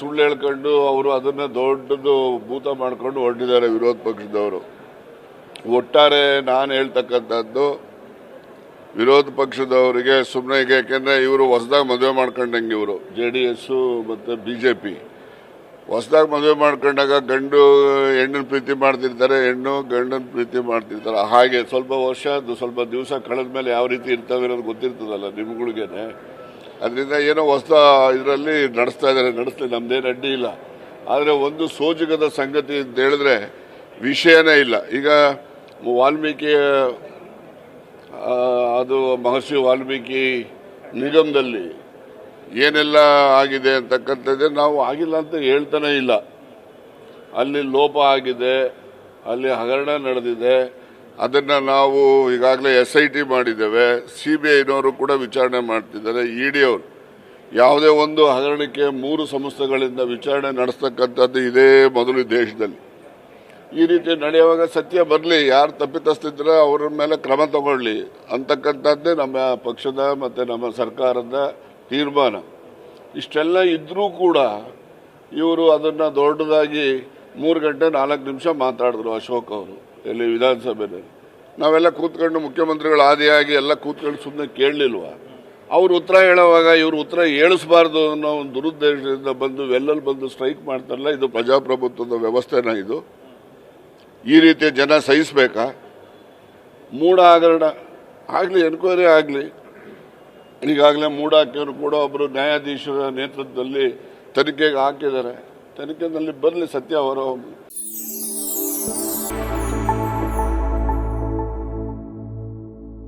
ಸುಳ್ಳು ಹೇಳ್ಕೊಂಡು ಅವರು ಅದನ್ನ ದೊಡ್ಡದು ಭೂತ ಮಾಡ್ಕೊಂಡು ಹೊರಟಿದ್ದಾರೆ ವಿರೋಧ ಪಕ್ಷದವರು. ಒಟ್ಟಾರೆ ನಾನು ಹೇಳ್ತಕ್ಕಂಥದ್ದು, ವಿರೋಧ ಪಕ್ಷದವರಿಗೆ ಸುಮ್ಮನೆ ಈಗ ಯಾಕೆಂದ್ರೆ ಇವರು ಹೊಸದಾಗಿ ಮದುವೆ ಮಾಡ್ಕೊಂಡಂಗೆ ಇವರು, ಜೆ ಡಿ ಎಸ್ ಮತ್ತು ಬಿ ಜೆ ಪಿ. ಹೊಸದಾಗಿ ಮದುವೆ ಮಾಡ್ಕೊಂಡಾಗ ಗಂಡು ಹೆಣ್ಣನ್ನು ಪ್ರೀತಿ ಮಾಡ್ತಿರ್ತಾರೆ, ಹೆಣ್ಣು ಗಂಡನ ಪ್ರೀತಿ ಮಾಡ್ತಿರ್ತಾರೆ. ಹಾಗೆ ಸ್ವಲ್ಪ ವರ್ಷ ಸ್ವಲ್ಪ ದಿವಸ ಕಳೆದ ಮೇಲೆ ಯಾವ ರೀತಿ ಇರ್ತವೆ ಅನ್ನೋದು ಗೊತ್ತಿರ್ತದಲ್ಲ ನಿಮ್ಗಳಿಗೇನೆ. ಅದರಿಂದ ಏನೋ ಹೊಸ ಇದರಲ್ಲಿ ನಡೆಸ್ತಾ ಇದ್ದಾರೆ. ನಡೆಸಲಿ ನಮ್ದೇನು ಅಡ್ಡಿ ಇಲ್ಲ. ಆದರೆ ಒಂದು ಸೋಜುಗದ ಸಂಗತಿ ಅಂತ ಹೇಳಿದ್ರೆ ವಿಷಯನೇ ಇಲ್ಲ. ಈಗ ವಾಲ್ಮೀಕಿ ಅದು ಮಹರ್ಷಿ ವಾಲ್ಮೀಕಿ ನಿಗಮದಲ್ಲಿ ಏನೆಲ್ಲ ಆಗಿದೆ ಅಂತಕ್ಕಂಥದ್ದು ನಾವು ಆಗಿಲ್ಲ ಅಂತ ಹೇಳ್ತಾನೆ ಇಲ್ಲ. ಅಲ್ಲಿ ಲೋಪ ಆಗಿದೆ, ಅಲ್ಲಿ ಹಗರಣ ನಡೆದಿದೆ ಅದನ್ನ ನಾವು ಈಗಾಗಲೇ ಎಸ್ ಐ ಟಿ ಮಾಡಿದ್ದೇವೆ. ಸಿ ಬಿ ಐನವರು ಕೂಡ ವಿಚಾರಣೆ ಮಾಡ್ತಿದ್ದಾರೆ. ಇ ಡಿ ಅವರು. ಯಾವುದೇ ಒಂದು ಹಗರಣಕ್ಕೆ ಮೂರು ಸಂಸ್ಥೆಗಳಿಂದ ವಿಚಾರಣೆ ನಡೆಸ್ತಕ್ಕಂಥದ್ದು ಇದೇ ಮೊದಲು ದೇಶದಲ್ಲಿ. ಈ ರೀತಿ ನಡೆಯುವಾಗ ಸತ್ಯ ಬರಲಿ, ಯಾರು ತಪ್ಪಿತಸ್ತಿದ್ರೆ ಅವರ ಮೇಲೆ ಕ್ರಮ ತಗೊಳ್ಳಿ ಅಂತಕ್ಕಂಥದ್ದೇ ನಮ್ಮ ಪಕ್ಷದ ಮತ್ತು ನಮ್ಮ ಸರ್ಕಾರದ ತೀರ್ಮಾನ. ಇಷ್ಟೆಲ್ಲ ಇದ್ದರೂ ಕೂಡ ಇವರು ಅದನ್ನು ದೊಡ್ಡದಾಗಿ ಮೂರು ಗಂಟೆ ನಾಲ್ಕು ನಿಮಿಷ ಮಾತಾಡಿದ್ರು ಅಶೋಕ್ ಅವರು. ಎಲ್ಲಿ ವಿಧಾನಸಭೆಯಲ್ಲಿ. ನಾವೆಲ್ಲ ಕೂತ್ಕೊಂಡು ಮುಖ್ಯಮಂತ್ರಿಗಳು ಆದಿಯಾಗಿ ಎಲ್ಲ ಕೂತ್ಕೊಂಡು ಸುಮ್ಮನೆ ಕೇಳಲಿಲ್ವಾ? ಅವ್ರು ಉತ್ತರ ಹೇಳುವಾಗ ಇವರು ಉತ್ತರ ಹೇಳಿಸಬಾರ್ದು ಅನ್ನೋ ಒಂದು ದುರುದ್ದೇಶದಿಂದ ಬಂದು ಎಲ್ಲೆಲ್ಲಿ ಬಂದು ಸ್ಟ್ರೈಕ್ ಮಾಡ್ತಾರಲ್ಲ, ಇದು ಪ್ರಜಾಪ್ರಭುತ್ವದ ವ್ಯವಸ್ಥೆನ ಇದು? ಈ ರೀತಿಯ ಜನ ಸಹಿಸಬೇಕಾ? ಮೂಡ ಹಗರಣ ಆಗಲಿ, ಎನ್ಕ್ವೈರಿ ಆಗಲಿ. ಈಗಾಗಲೇ ಮೂಡ ಹಾಕಿದ್ರು ಕೂಡ ಒಬ್ಬರು ನ್ಯಾಯಾಧೀಶರ ನೇತೃತ್ವದಲ್ಲಿ ತನಿಖೆಗೆ ಹಾಕಿದ್ದಾರೆ. ತನಿಖೆನಲ್ಲಿ ಬರಲಿ ಸತ್ಯ ಹೊರ